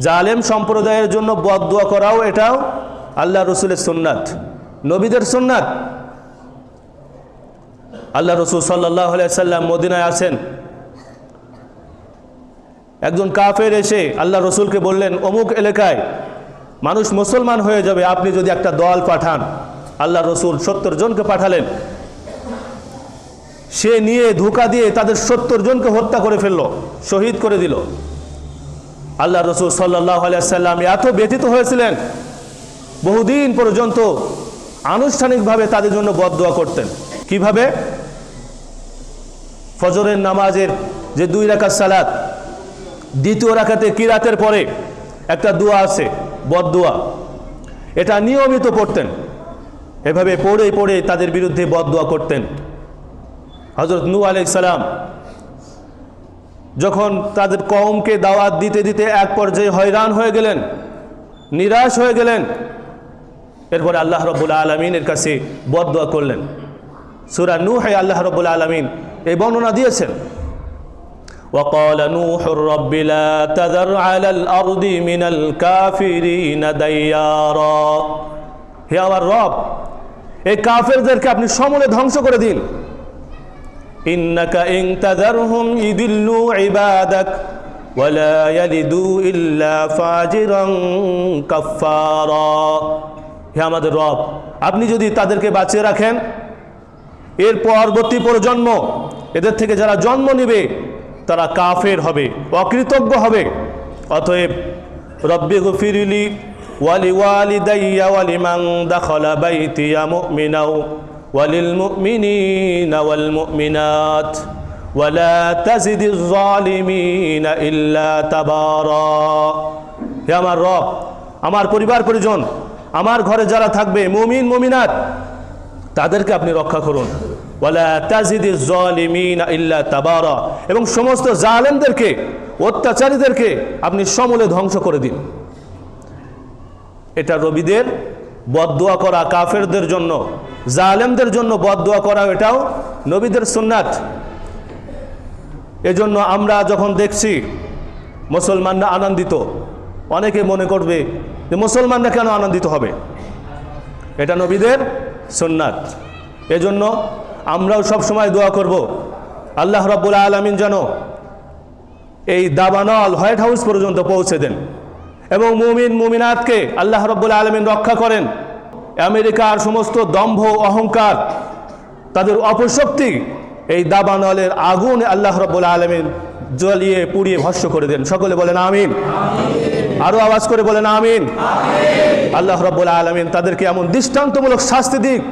জালেম সম্প্রদায়ের জন্য বদ দোয়া করাও এটাও আল্লাহ রসুলের সুন্নাত। নবীদের সুন্নাত। আল্লাহ রসুল সাল্লাহ সাল্লাম মদিনায় আছেন। একজন কাফের এসে আল্লাহ রসুলকে বললেন, অমুক এলাকায় মানুষ মুসলমান হয়ে যাবে, আপনি যদি একটা দল পাঠান। আল্লাহ রসুল সত্তর জনকে পাঠালেন। সে নিয়ে ধোকা দিয়ে তাদের সত্তর জনকে হত্যা করে ফেলল, শহীদ করে দিল। আল্লাহ রসুল সাল্লাহ সাল্লাম এত ব্যথিত হয়েছিলেন, বহুদিন পর্যন্ত আনুষ্ঠানিকভাবে তাদের জন্য বদদোয়া করতেন। কীভাবে? ফজরের নামাজের যে দুই রাকাত সালাত, দ্বিতীয় রাখাতে কিরাতের পরে একটা দোয়া আছে, বদদোয়া। এটা নিয়মিত পড়তেন। এভাবে পড়ে পড়ে তাদের বিরুদ্ধে বদদোয়া করতেন। হজরত নু আলাই সালাম যখন তাদের কওমকে দাওয়াত দিতে দিতে এক পর্যায়ে হয়রান হয়ে গেলেন নিরাশ হয়ে গেলেন এরপরে আল্লাহ রব্বুল আলমিনের কাছে বদদোয়া করলেন সুরা নু হে আল্লাহ রব্বুল আলমিন এই বর্ণনা দিয়েছেন وقال نوح رب لا تذر على الأرض من الكافرين ديارا হে আমার রব এই কাফেরদেরকে আপনি সমূলে ধ্বংস করে দিন إنك إن تذرهم يدلوا عبادك ولا يلدوا إلا فاجرا كفارا হে আমাদের রব আপনি যদি তাদেরকে বাঁচিয়ে রাখেন এর পরবর্তী প্রজন্ম এদের থেকে যারা জন্ম নেবে তারা কাফের হবে অকৃতজ্ঞ হবে অতএব রব্বি গফিরিলি ওয়ালি ওয়ালি দাইয়া ওয়ালি মাং দাখলা বাইতিয়া মুমিনাও ওয়াল মুমিনাত ওয়ালা তাজিদিজ জালিমিনা ইল্লা তাবারা হে আমার রব, আমার পরিবার পরিজন, আমার ঘরে যারা থাকবে, মুমিন, মুমিনাত, তাদেরকে আপনি রক্ষা করুন। ইল্লা তাবারা। এবং সমস্ত জালেমদেরকে, অত্যাচারীদেরকে আপনি সমূলে ধ্বংস করে দিন। এটা রবিদের বদদোয়া করা কাফেরদের জন্য জালেমদের জন্য বদদোয়া করা, এটাও নবীদের সুন্নাত। এজন্য আমরা যখন দেখছি মুসলমানরা আনন্দিত, অনেকে মনে করবে যে মুসলমানরা কেন আনন্দিত হবে? এটা নবীদের সুন্নাত। এজন্য আমরাও সব সময় দোয়া করব, আল্লাহ রব্বুল আলমিন যেন এই দাবানল হোয়াইট হাউস পর্যন্ত পৌঁছে দেন এবং মুমিন, মুমিনাতকে আল্লাহ রব্বুল আলমিন রক্ষা করেন। আমেরিকার সমস্ত দম্ভ অহংকার, তাদের অপশক্তি এই দাবানলের আগুন আল্লাহ রব্বুল আলমিন জ্বলিয়ে, পুড়িয়ে ভস্য করে দেন। সকলে বলেন আমিন। আরও আওয়াজ করে বলেন আমিন। আল্লাহ রব্বুল আলমিন তাদেরকে এমন দৃষ্টান্তমূলক শাস্তি দিক,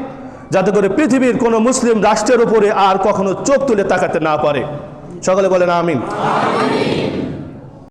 যাতে করে পৃথিবীর কোনো মুসলিম রাষ্ট্রের উপরে আর কখনো চোখ তুলে তাকাতে না পারে। সকলে বলেন আমিন।